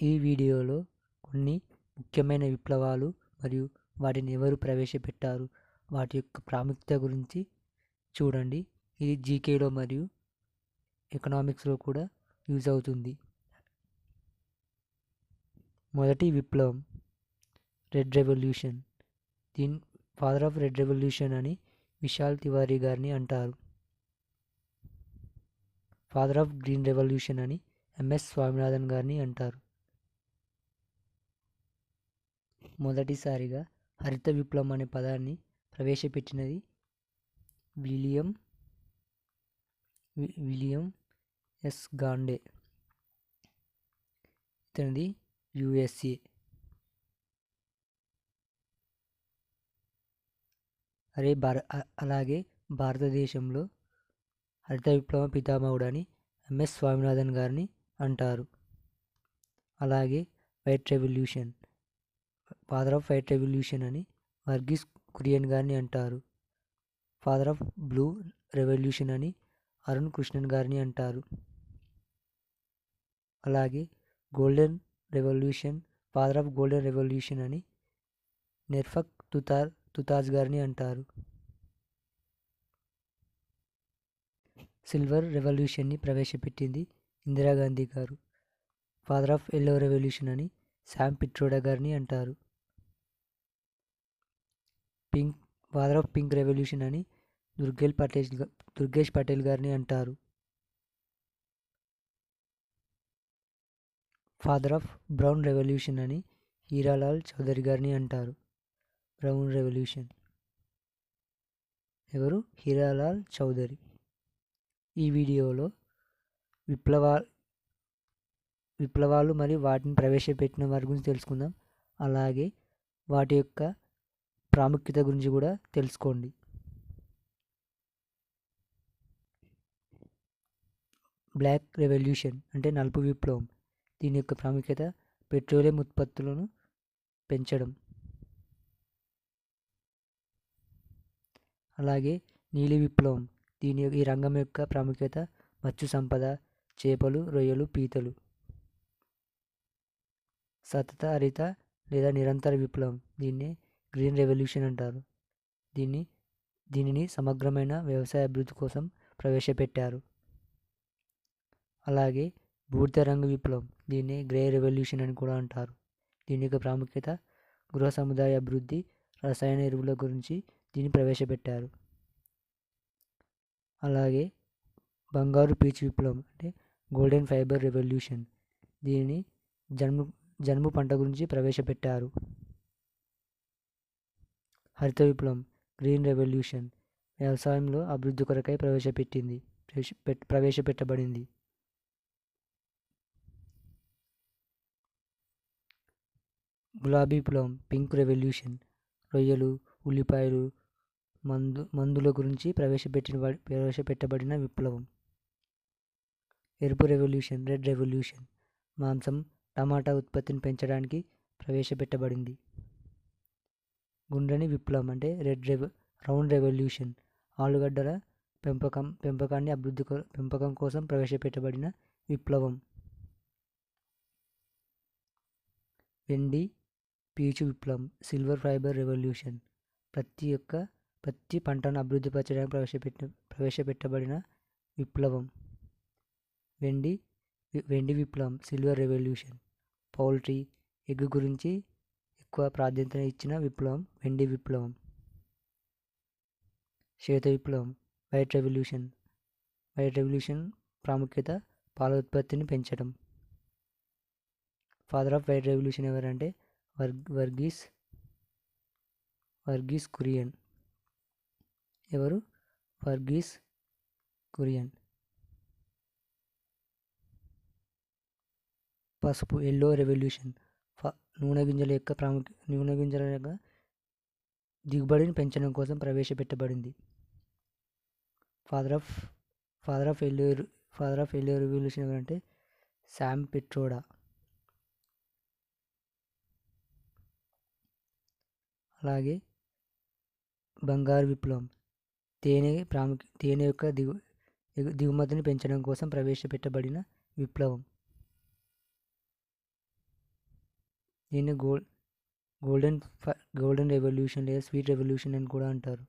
ఈ వీడియోలో కొన్ని ముఖ్యమైన విప్లవాలు మరియు వాటిని ఎవరు ప్రవేశపెట్టారు వాటి యొక్క ప్రాముఖ్యత గురించి చూడండి. ఇది జీకేలో మరియు ఎకనామిక్స్లో కూడా యూజ్ అవుతుంది. మొదటి విప్లవం రెడ్ రెవల్యూషన్. దీని ఫాదర్ ఆఫ్ రెడ్ రెవల్యూషన్ అని విశాల్ తివారీ గారిని అంటారు. ఫాదర్ ఆఫ్ గ్రీన్ రెవల్యూషన్ అని ఎంఎస్ స్వామినాథన్ గారిని అంటారు. మొదటిసారిగా హరిత విప్లవం అనే పదాన్ని ప్రవేశపెట్టినది విలియం వి- విలియం ఎస్ గాండే. ఇతనిది యుఎస్ఏ అరే భార అలాగే భారతదేశంలో హరిత విప్లవ పితామహుడు అని ఎంఎస్ స్వామినాథన్ గారిని అంటారు. అలాగే white revolution. Father of white revolution అని వర్గీస్ కురియన్ గారిని అంటారు. ఫాదర్ ఆఫ్ బ్లూ రెవల్యూషన్ అని అరుణ్ కృష్ణన్ గారిని అంటారు. అలాగే golden revolution father of golden revolution అని నెర్ఫక్ తుతార్ తుతాజ్ గారిని అంటారు. సిల్వర్ రెవల్యూషన్ని ప్రవేశపెట్టింది ఇందిరాగాంధీ గారు. ఫాదర్ ఆఫ్ ఎల్లో రెవల్యూషన్ అని శామ్ పిట్రోడా గారిని అంటారు. Pink father of pink revolution అని దుర్గేల్ పటేల్ దుర్గేష్ పటేల్ గారిని అంటారు. ఫాదర్ ఆఫ్ బ్రౌన్ రెవల్యూషన్ అని హీరాలాల్ చౌదరి గారిని అంటారు. Brown revolution. ఎవరు? హీరాలాల్ చౌదరి. ఈ వీడియోలో విప్లవ విప్లవాలు మరియు వాటిని ప్రవేశపెట్టిన వారి గురించి తెలుసుకుందాం. అలాగే వాటి యొక్క ప్రాముఖ్యత గురించి కూడా తెలుసుకోండి. బ్లాక్ రెవల్యూషన్ అంటే నలుపు విప్లవం. దీని యొక్క ప్రాముఖ్యత పెట్రోలియం ఉత్పత్తులను పెంచడం. అలాగే నీలి విప్లవం. దీని యొక్క- ఈ రంగం యొక్క ప్రాముఖ్యత మత్స్య సంపద చేపలు రొయ్యలు పీతలు. సతత హరిత లేదా నిరంతర విప్లవం. దీన్ని గ్రీన్ రెవల్యూషన్ అంటారు. దీన్ని దీనిని సమగ్రమైన వ్యవసాయ అభివృద్ధి కోసం ప్రవేశపెట్టారు. అలాగే బూడిద రంగు విప్లవం దీన్ని గ్రే రెవల్యూషన్ అని కూడా అంటారు. దీని యొక్క ప్రాముఖ్యత గృహ సముదాయ అభివృద్ధి రసాయన ఎరువుల గురించి దీన్ని ప్రవేశపెట్టారు. అలాగే బంగారు పీచు విప్లవం అంటే గోల్డెన్ ఫైబర్ రెవల్యూషన్ దీనిని జన్ము జన్ము పంట గురించి ప్రవేశపెట్టారు. హరిత విప్లవం గ్రీన్ రెవల్యూషన్ వ్యవసాయంలో అభివృద్ధి కొరకై ప్రవేశపెట్టింది ప్రవేశపెట్టబడింది. గులాబీ విప్లవం పింక్ రెవల్యూషన్ రొయ్యలు ఉల్లిపాయలు మందు మందుల గురించి ప్రవేశపెట్టిన ప్రవేశపెట్టబడిన విప్లవం. ఎరుపు రెవల్యూషన్ రెడ్ రెవల్యూషన్ మాంసం టమాటా ఉత్పత్తిని పెంచడానికి ప్రవేశపెట్టబడింది. గుండ్రని విప్లవం అంటే రెడ్ రెవ రౌండ్ రెవల్యూషన్. ఆలుగడ్డల పెంపకం పెంపకాన్ని అభివృద్ధి పెంపకం కోసం ప్రవేశపెట్టబడిన విప్లవం. వెండి పీచు విప్లవం సిల్వర్ ఫైబర్ రెవల్యూషన్. ప్రతి యొక్క ప్రతి పంటను అభివృద్ధి పరచడానికి ప్రవేశపెట్టిన ప్రవేశపెట్టబడిన విప్లవం. వెండి వెండి విప్లవం సిల్వర్ రెవల్యూషన్. పౌల్ట్రీ ఎగ్ గురించి ఎక్కువ ప్రాధాన్యత ఇచ్చిన విప్లవం వెండి విప్లవం. శ్వేత విప్లవం వైట్ రెవల్యూషన్. వైట్ రెవల్యూషన్ ప్రాముఖ్యత పాల ఉత్పత్తిని పెంచడం. ఫాదర్ ఆఫ్ వైట్ రెవల్యూషన్ ఎవరంటే వర్గ్ వర్గీస్ వర్గీస్ కురియన్. ఎవరు? వర్గీస్ కురియన్. పసుపు ఎల్లో రెవల్యూషన్. నూనె గింజల యొక్క ప్రాముఖ్య నూనె గింజల యొక్క దిగుబడిని పెంచడం కోసం ప్రవేశపెట్టబడింది. Father of father of yellow father of yellow revolution ఎవరంటే శామ్ పిట్రోడా. అలాగే బంగారు విప్లవం తేనె ప్రాముఖ్య తేనె యొక్క దిగు దిగుమతిని పెంచడం కోసం ప్రవేశపెట్టబడిన విప్లవం. దీన్ని గోల్డ్ గోల్డెన్ గోల్డెన్ రెవల్యూషన్ లేదా స్వీట్ రెవల్యూషన్ అని కూడా అంటారు.